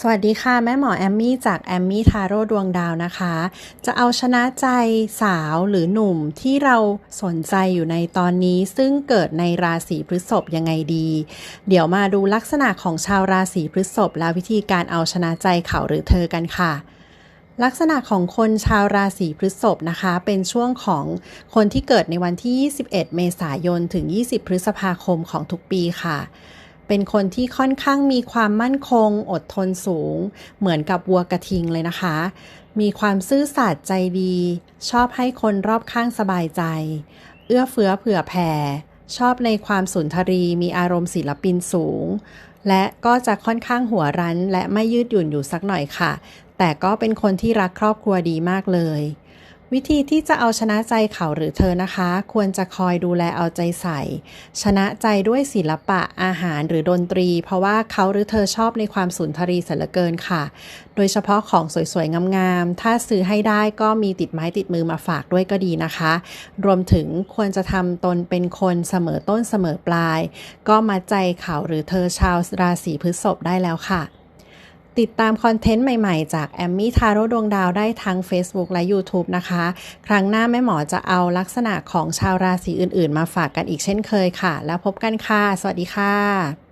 สวัสดีค่ะ แม่หมอแอมมี่จากแอมมี่ทาโร่ดวงดาวนะคะ จะเอาชนะใจสาวหรือหนุ่มที่เราสนใจอยู่ในตอนนี้ ซึ่งเกิดในราศีพฤษภยังไงดี เดี๋ยวมาดูลักษณะของชาวราศีพฤษภและวิธีการเอาชนะใจเขาหรือเธอกันค่ะลักษณะของคนชาวราศีพฤษภนะคะ เป็นช่วงของคนที่เกิดในวันที่ 21 เมษายน ถึง 20 พฤษภาคมของทุกปีค่ะ เป็นคนที่ค่อนข้างมีความมั่นคง อดทนสูง เหมือนกับวัวกระทิงเลยนะคะ มีความซื่อสัตย์ใจดี ชอบให้คนรอบข้างสบายใจ เอื้อเฟื้อเผื่อแผ่ ชอบในความสุนทรีมีอารมณ์ศิลปินสูง และก็จะค่อนข้างหัวรั้น และไม่ยืดหยุ่นอยู่สักหน่อยค่ะ แต่ก็เป็นคนที่รักครอบครัวดีมากเลย วิธีที่จะเอาชนะใจเขาหรือเธอนะคะ ควรจะคอยดูแลเอาใจใส่ ชนะใจด้วยศิลปะอาหารหรือดนตรี เพราะว่าเขาหรือเธอชอบในความสุนทรีเสียเหลือเกินค่ะ โดยเฉพาะของสวยๆ งามๆ ถ้าซื้อให้ได้ก็มีติดไม้ติดมือมาฝากด้วยก็ดีนะคะ รวมถึงควรจะทำตนเป็นคนเสมอต้นเสมอปลาย ก็มาใจเขาหรือเธอชาวราศีพฤษภได้แล้วค่ะ ติดตามคอนเทนต์ใหม่ๆ จากแอมมี่ทาโร่ดวงดาวได้ทั้ง Facebook และ YouTube นะคะ ครั้งหน้าแม่หมอจะเอาลักษณะของชาวราศีอื่นๆ มาฝากกันอีกเช่นเคยค่ะ แล้วพบกันค่ะ สวัสดีค่ะ